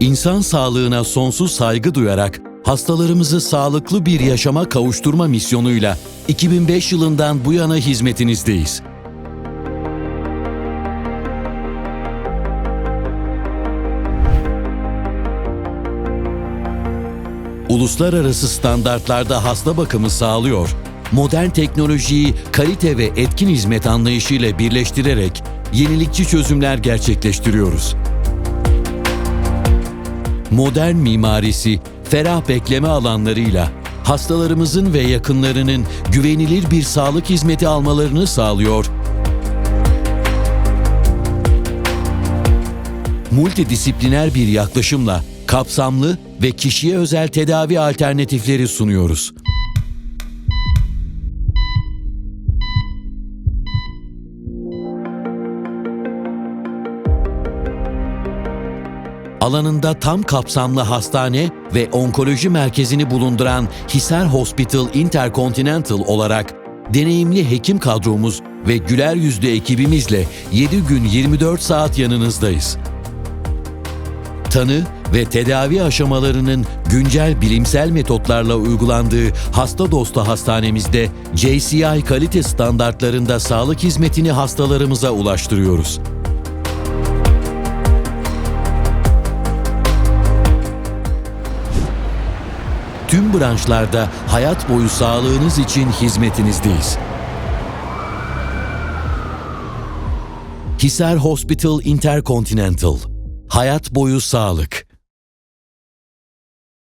İnsan sağlığına sonsuz saygı duyarak hastalarımızı sağlıklı bir yaşama kavuşturma misyonuyla 2005 yılından bu yana hizmetinizdeyiz. Uluslararası standartlarda hasta bakımı sağlıyor, modern teknolojiyi kalite ve etkin hizmet anlayışıyla birleştirerek yenilikçi çözümler gerçekleştiriyoruz. Modern mimarisi, ferah bekleme alanlarıyla hastalarımızın ve yakınlarının güvenilir bir sağlık hizmeti almalarını sağlıyor. Multidisipliner bir yaklaşımla kapsamlı ve kişiye özel tedavi alternatifleri sunuyoruz. Alanında tam kapsamlı hastane ve onkoloji merkezini bulunduran Hisar Hospital Intercontinental olarak deneyimli hekim kadromuz ve güler yüzlü ekibimizle 7 gün 24 saat yanınızdayız. Tanı ve tedavi aşamalarının güncel bilimsel metotlarla uygulandığı hasta dostu hastanemizde JCI kalite standartlarında sağlık hizmetini hastalarımıza ulaştırıyoruz. Tüm branşlarda hayat boyu sağlığınız için hizmetinizdeyiz. Hisar Hospital Intercontinental Hayat boyu sağlık.